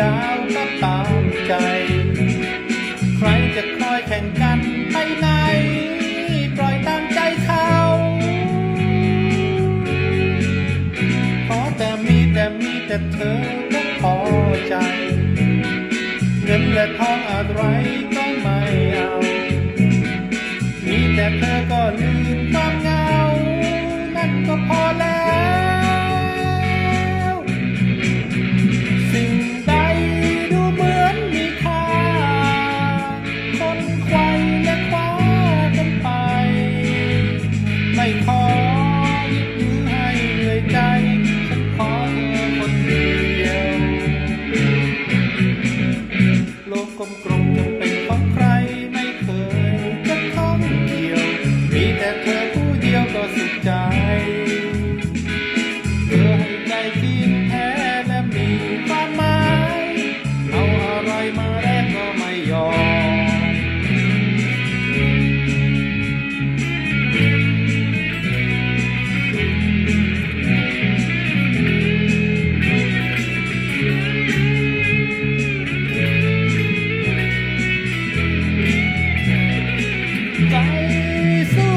ดาวก็ตามใจ ใครจะคอยแข่งกันไปไหน ปล่อยตามใจเขาขอแต่มีแต่มีแต่เธอก็พอใจ เงินและทองอะไร กกลมๆจะเป็น ใจสู้